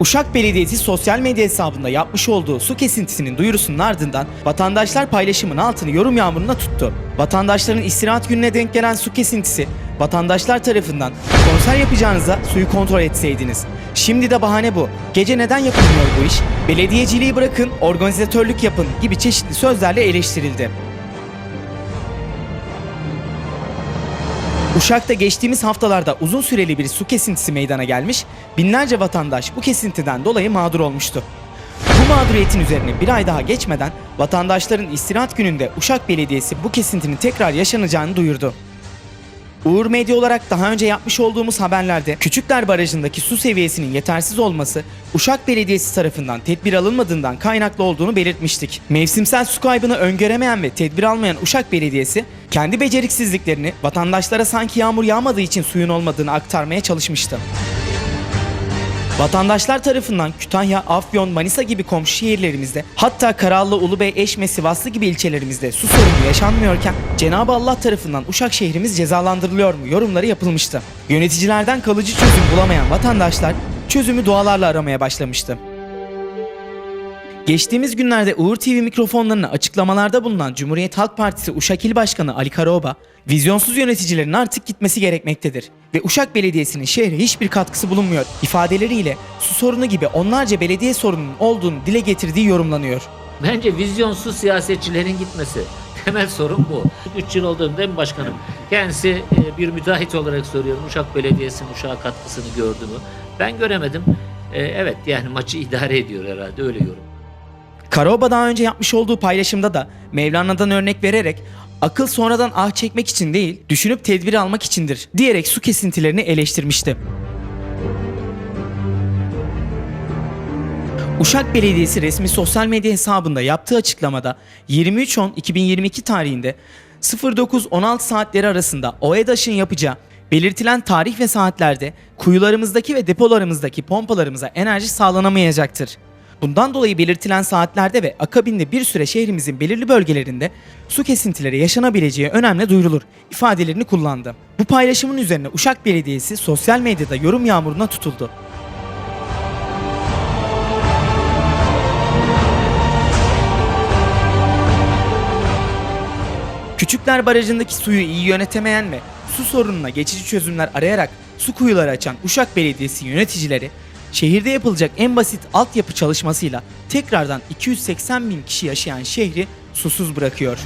Uşak Belediyesi sosyal medya hesabında yapmış olduğu su kesintisinin duyurusunun ardından vatandaşlar paylaşımın altını yorum yağmuruna tuttu. Vatandaşların istirahat gününe denk gelen su kesintisi vatandaşlar tarafından konser yapacağınıza suyu kontrol etseydiniz. Şimdi de bahane bu. Gece neden yapılmıyor bu iş? Belediyeciliği bırakın, organizatörlük yapın gibi çeşitli sözlerle eleştirildi. Uşak'ta geçtiğimiz haftalarda uzun süreli bir su kesintisi meydana gelmiş, binlerce vatandaş bu kesintiden dolayı mağdur olmuştu. Bu mağduriyetin üzerine bir ay daha geçmeden vatandaşların istirahat gününde Uşak Belediyesi bu kesintinin tekrar yaşanacağını duyurdu. Uğur Medya olarak daha önce yapmış olduğumuz haberlerde Küçükler Barajı'ndaki su seviyesinin yetersiz olması Uşak Belediyesi tarafından tedbir alınmadığından kaynaklı olduğunu belirtmiştik. Mevsimsel su kaybını öngöremeyen ve tedbir almayan Uşak Belediyesi kendi beceriksizliklerini vatandaşlara sanki yağmur yağmadığı için suyun olmadığını aktarmaya çalışmıştı. Vatandaşlar tarafından Kütahya, Afyon, Manisa gibi komşu şehirlerimizde hatta Karallı, Ulubey, Eşme, Sivaslı gibi ilçelerimizde su sorunu yaşanmıyorken Cenab-ı Allah tarafından Uşak şehrimiz cezalandırılıyor mu yorumları yapılmıştı. Yöneticilerden kalıcı çözüm bulamayan vatandaşlar çözümü dualarla aramaya başlamıştı. Geçtiğimiz günlerde Uğur TV mikrofonlarına açıklamalarda bulunan Cumhuriyet Halk Partisi Uşak İl Başkanı Ali Karaoba, vizyonsuz yöneticilerin artık gitmesi gerekmektedir ve Uşak Belediyesi'nin şehre hiçbir katkısı bulunmuyor ifadeleriyle su sorunu gibi onlarca belediye sorununun olduğunu dile getirdiği yorumlanıyor. Bence vizyonsuz siyasetçilerin gitmesi. Temel sorun bu. 3 yıl oldu değil mi başkanım? Kendisi e, bir müteahhit olarak soruyorum. Uşak Belediyesi'nin Uşak'a katkısını gördü mü? Ben göremedim. E, evet yani maçı idare ediyor herhalde öyle yorum. Karaoba daha önce yapmış olduğu paylaşımda da Mevlana'dan örnek vererek akıl sonradan ah çekmek için değil, düşünüp tedbir almak içindir diyerek su kesintilerini eleştirmişti. Uşak Belediyesi resmi sosyal medya hesabında yaptığı açıklamada 23.10.2022 tarihinde 09-16 saatleri arasında OEDAŞ'ın yapacağı belirtilen tarih ve saatlerde kuyularımızdaki ve depolarımızdaki pompalarımıza enerji sağlanamayacaktır. Bundan dolayı belirtilen saatlerde ve akabinde bir süre şehrimizin belirli bölgelerinde su kesintileri yaşanabileceği önemli duyurulur ifadelerini kullandı. Bu paylaşımın üzerine Uşak Belediyesi sosyal medyada yorum yağmuruna tutuldu. Küçükler Barajı'ndaki suyu iyi yönetemeyen ve su sorununa geçici çözümler arayarak su kuyuları açan Uşak Belediyesi yöneticileri, şehirde yapılacak en basit altyapı çalışmasıyla tekrardan 280 bin kişi yaşayan şehri susuz bırakıyor.